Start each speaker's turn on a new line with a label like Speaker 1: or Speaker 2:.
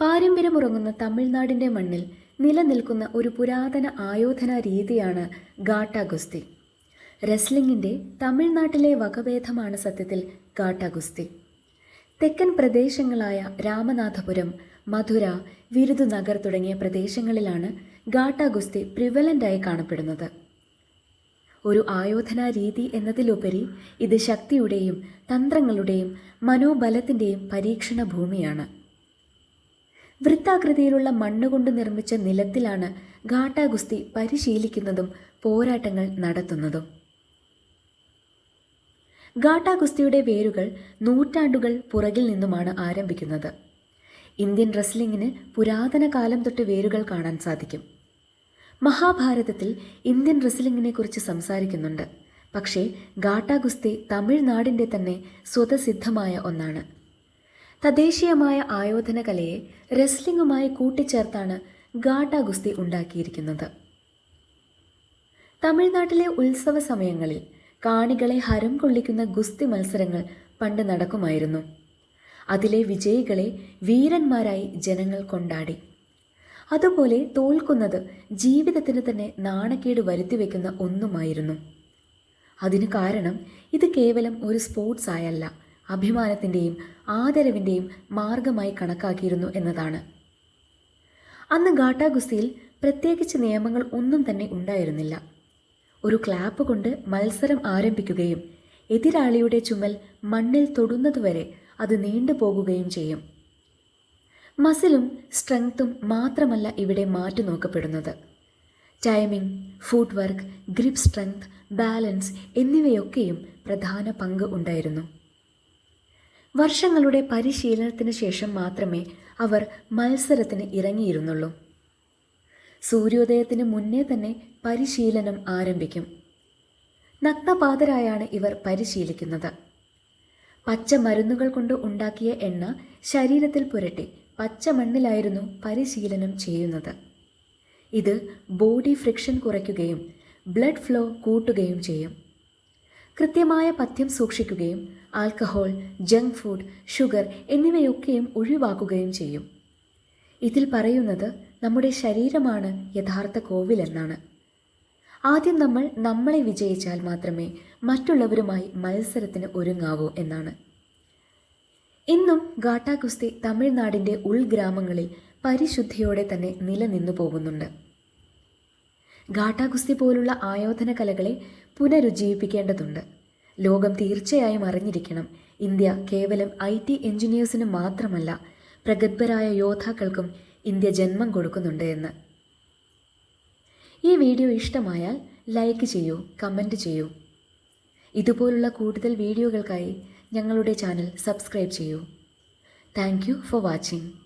Speaker 1: പാരമ്പര്യമുറങ്ങുന്ന തമിഴ്നാടിന്റെ മണ്ണിൽ നിലനിൽക്കുന്ന ഒരു പുരാതന ആയോധന രീതിയാണ് ഗാട്ട ഗുസ്തി റെസ്ലിംഗിന്റെ തമിഴ്നാട്ടിലെ വകഭേദമാണ് സത്യത്തിൽ ഗാട്ട ഗുസ്തി തെക്കൻ പ്രദേശങ്ങളായ രാമനാഥപുരം മധുര വിരുദുനഗർ തുടങ്ങിയ പ്രദേശങ്ങളിലാണ് ഗാട്ട ഗുസ്തി പ്രിവലന്റായി കാണപ്പെടുന്നത്. ഒരു ആയോധന രീതി എന്നതിലുപരി ഇത് ശക്തിയുടെയും തന്ത്രങ്ങളുടെയും മനോബലത്തിന്റെയും പരീക്ഷണ ഭൂമിയാണ് വൃത്താകൃതിയിലുള്ള മണ്ണുകൊണ്ട് നിർമ്മിച്ച നിലത്തിലാണ് ഗാട്ടാഗുസ്തി പരിശീലിക്കുന്നതും പോരാട്ടങ്ങൾ നടത്തുന്നതും. ഗാട്ടാഗുസ്തിയുടെ വേരുകൾ നൂറ്റാണ്ടുകൾ പുറകിൽ നിന്നുമാണ് ആരംഭിക്കുന്നത്. ഇന്ത്യൻ റെസ്ലിംഗിന് പുരാതന കാലം തൊട്ട് വേരുകൾ കാണാൻ സാധിക്കും. മഹാഭാരതത്തിൽ ഇന്ത്യൻ റെസ്ലിംഗിനെ കുറിച്ച് സംസാരിക്കുന്നുണ്ട്. പക്ഷേ ഗാട്ടാഗുസ്തി തമിഴ്നാടിന്റെ തന്നെ സ്വതസിദ്ധമായ ഒന്നാണ്. തദ്ദേശീയമായ ആയോധന കലയെ റെസ്ലിംഗുമായി കൂട്ടിച്ചേർത്താണ് ഗാട്ട ഗുസ്തി ഉണ്ടാക്കിയിരിക്കുന്നത്. തമിഴ്നാട്ടിലെ ഉത്സവ സമയങ്ങളിൽ കാണികളെ ഹരം കൊള്ളിക്കുന്ന ഗുസ്തി മത്സരങ്ങൾ പണ്ട് നടക്കുമായിരുന്നു. അതിലെ വിജയികളെ വീരന്മാരായി ജനങ്ങൾ കൊണ്ടാടി. അതുപോലെ തോൽക്കുന്നത് ജീവിതത്തിന് തന്നെ നാണക്കേട് വരുത്തിവെക്കുന്ന ഒന്നുമായിരുന്നു. അതിന് കാരണം ഇത് കേവലം ഒരു സ്പോർട്സ് ആയല്ല. അഭിമാനത്തിന്റെയും ആദരവിന്റെയും മാർഗമായി കണക്കാക്കിയിരുന്നു എന്നതാണ്. അന്ന് ഗാട്ടാഗുസ്തിയിൽ പ്രത്യേകിച്ച് നിയമങ്ങൾ ഒന്നും തന്നെ ഉണ്ടായിരുന്നില്ല. ഒരു ക്ലാപ്പ് കൊണ്ട് മത്സരം ആരംഭിക്കുകയും എതിരാളിയുടെ ചുമൽ മണ്ണിൽ തൊടുന്നതുവരെ അത് നീണ്ടുപോകുകയും ചെയ്യും. മസിലും സ്ട്രെങ്ത്തും മാത്രമല്ല ഇവിടെ മാറ്റി നോക്കപ്പെടുന്നത്. Timing footwork grip strength balance എന്നിവയൊക്കെയും പ്രധാന പങ്ക് ഉണ്ടായിരുന്നു. വർഷങ്ങളുടെ പരിശീലനത്തിന് ശേഷം മാത്രമേ അവർ മത്സരത്തിന് ഇറങ്ങിയിരുന്നുള്ളൂ. സൂര്യോദയത്തിന് മുന്നേ തന്നെ പരിശീലനം ആരംഭിക്കും. നഗ്നപാതരായാണ് ഇവർ പരിശീലിക്കുന്നത്. പച്ച മരുന്നുകൾ കൊണ്ട് ഉണ്ടാക്കിയ എണ്ണ ശരീരത്തിൽ പുരട്ടി പച്ച മണ്ണിലായിരുന്നു പരിശീലനം ചെയ്യുന്നത്. ഇത് ബോഡി ഫ്രിക്ഷൻ കുറയ്ക്കുകയും ബ്ലഡ് ഫ്ലോ കൂട്ടുകയും ചെയ്യും. കൃത്യമായ പഥ്യം സൂക്ഷിക്കുകയും ആൽക്കഹോൾ ജങ്ക് ഫുഡ് ഷുഗർ എന്നിവയൊക്കെയും ഒഴിവാക്കുകയും ചെയ്യും. ഇതിൽ പറയുന്നത് നമ്മുടെ ശരീരമാണ് യഥാർത്ഥ കോവിലെന്നാണ് ആദ്യം നമ്മൾ നമ്മളെ വിജയിച്ചാൽ മാത്രമേ മറ്റുള്ളവരുമായി മത്സരത്തിന് ഒരുങ്ങാവൂ എന്നാണ്. ഇന്നും ഗാട്ടാ തമിഴ്നാടിന്റെ തമിഴ്നാടിന്റെ ഉൾഗ്രാമങ്ങളിൽ പരിശുദ്ധിയോടെ തന്നെ നിലനിന്നു പോകുന്നുണ്ട് ഗാട്ടാ കുസ്തി പോലുള്ള ആയോധന കലകളെ പുനരുജ്ജീവിപ്പിക്കേണ്ടതുണ്ട്. ലോകം തീർച്ചയായും അറിഞ്ഞിരിക്കണം ഇന്ത്യ കേവലം ഐ ടി എഞ്ചിനീയേഴ്സിന് മാത്രമല്ല പ്രഗത്ഭരായ യോദ്ധാക്കൾക്കും ഇന്ത്യ ജന്മം കൊടുക്കുന്നുണ്ട് എന്ന്. ഈ വീഡിയോ ഇഷ്ടമായാൽ ലൈക്ക് ചെയ്യൂ കമന്റ് ചെയ്യൂ. ഇതുപോലുള്ള കൂടുതൽ വീഡിയോകൾക്കായി ഞങ്ങളുടെ ചാനൽ സബ്സ്ക്രൈബ് ചെയ്യൂ. Thank for watching.